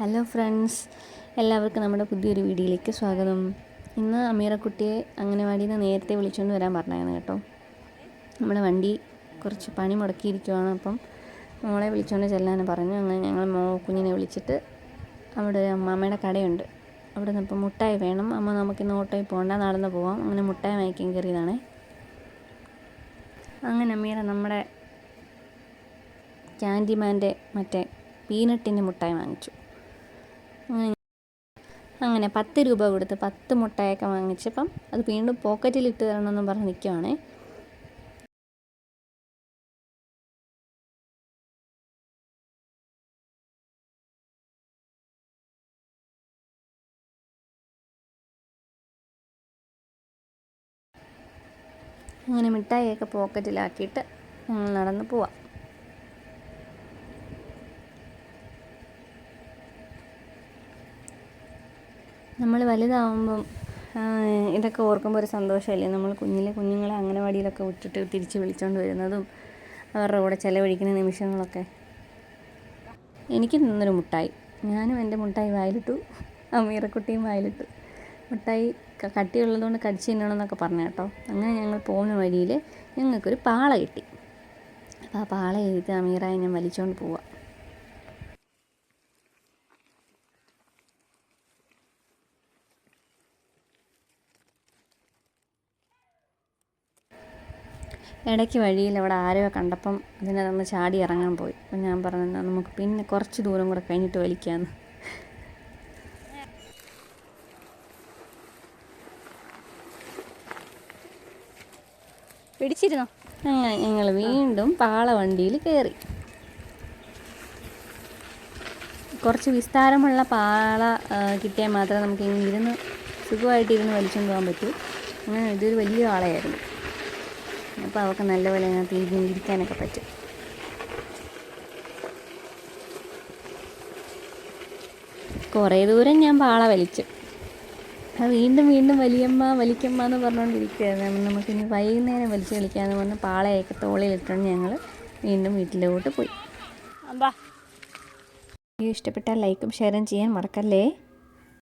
Hello friends എല്ലാവർക്കും നമ്മുടെ പുതിയൊരു വീഡിയോയിലേക്ക് സ്വാഗതം. ഇന്ന് അമീറക്കുട്ടിയെ അംഗനവാടിയിൽ നിന്ന് നേരത്തെ വിളിച്ചുകൊണ്ട് വരാൻ പറഞ്ഞായിരുന്നു കേട്ടോ. നമ്മുടെ വണ്ടി കുറച്ച് പണി മുടക്കിയിരിക്കുവാണ് അപ്പം മോളെ വിളിച്ചുകൊണ്ട് ചെല്ലാൻ പറഞ്ഞു. അങ്ങനെ ഞങ്ങൾ മോ കുഞ്ഞിനെ വിളിച്ചിട്ട് അവിടെ ഒരു അമ്മാമ്മയുടെ കടയുണ്ട്. അവിടെ നിന്ന് ഇപ്പം മുട്ടായി വേണം. അമ്മ നമുക്ക് നമുക്കിന്ന് ഓട്ടോയിൽ പോകണ്ട നടന്ന് പോവാം. അങ്ങനെ മുട്ടായി വാങ്ങിക്കാൻ കയറിയതാണേ. അങ്ങനെ അമീറ നമ്മുടെ ക്യാൻഡിമാന്റെ മറ്റേ പീനട്ടിന്റെ മുട്ടായി വാങ്ങിച്ചു. അങ്ങനെ പത്ത് രൂപ കൊടുത്ത് പത്ത് മുട്ടായൊക്കെ വാങ്ങിച്ചപ്പം അത് വീണ്ടും പോക്കറ്റിൽ ഇട്ട് തരണമെന്നും പറഞ്ഞ് നിൽക്കുവാണേ അങ്ങനെ മിഠായിയൊക്കെ പോക്കറ്റിലാക്കിയിട്ട് ഞങ്ങൾ നടന്ന് പോവാം. നമ്മൾ വലുതാവുമ്പം ഇതൊക്കെ ഓർക്കുമ്പോൾ ഒരു സന്തോഷമല്ലേ? നമ്മൾ കുഞ്ഞിലെ കുഞ്ഞുങ്ങളെ അംഗനവാടിയിലൊക്കെ വിട്ടിട്ട് തിരിച്ച് വിളിച്ചുകൊണ്ട് വരുന്നതും അവരുടെ കൂടെ ചിലവഴിക്കുന്ന നിമിഷങ്ങളൊക്കെ. എനിക്ക് നിന്നൊരു മുട്ടായി. ഞാനും എന്റെ മുട്ടായി വായിലിട്ടു. അമീറക്കുട്ടിയും വായിലിട്ടു. മുട്ടായി കട്ടിയുള്ളതുകൊണ്ട് കടിച്ചു തിന്നണമെന്നൊക്കെ പറഞ്ഞു കേട്ടോ. അങ്ങനെ ഞങ്ങൾ പോകുന്ന വഴിയിൽ ഞങ്ങൾക്കൊരു പാള കിട്ടി. അപ്പോൾ ആ പാള എഴുതി അമീറായി ഞാൻ വലിച്ചുകൊണ്ട് പോവാം. ഇടയ്ക്ക് വഴിയിൽ അവിടെ ആരോ കണ്ടപ്പം അതിനെ നമ്മൾ ചാടി ഇറങ്ങാൻ പോയി. അപ്പം ഞാൻ പറഞ്ഞു നമുക്ക് പിന്നെ കുറച്ച് ദൂരം കൂടെ കഴിഞ്ഞിട്ട് വലിക്കാമെന്ന് പിടിച്ചിരുന്നോ? അങ്ങനെ ഞങ്ങൾ വീണ്ടും പാള വണ്ടിയിൽ കയറി കുറച്ച് വിസ്താരമുള്ള പാള കിട്ടിയാൽ മാത്രമേ നമുക്ക് ഇരുന്ന് സുഖമായിട്ട് ഇരുന്ന് വലിച്ചുകൊണ്ട് പോകാൻ പറ്റൂ. അങ്ങനെ ഇതൊരു വലിയ പാളയായിരുന്നു. അപ്പോൾ അവൾക്ക് നല്ലപോലെ അതിനകത്ത് ഇരുന്ന് ഇരിക്കാനൊക്കെ പറ്റും. കുറേ ദൂരം ഞാൻ പാള വലിച്ചു. അത് വീണ്ടും വീണ്ടും വലിയമ്മ വലിക്കമ്മ എന്ന് പറഞ്ഞുകൊണ്ടിരിക്കുകയായിരുന്നു നമുക്ക് ഇനി വൈകുന്നേരം വലിച്ചു കളിക്കാമെന്ന് പറഞ്ഞ് പാളയൊക്കെ തോളിലിട്ടാണ് ഞങ്ങൾ വീണ്ടും വീട്ടിലോട്ട് പോയി. വീഡിയോ ഇഷ്ടപ്പെട്ടാൽ ലൈക്കും ഷെയറും ചെയ്യാൻ മറക്കല്ലേ?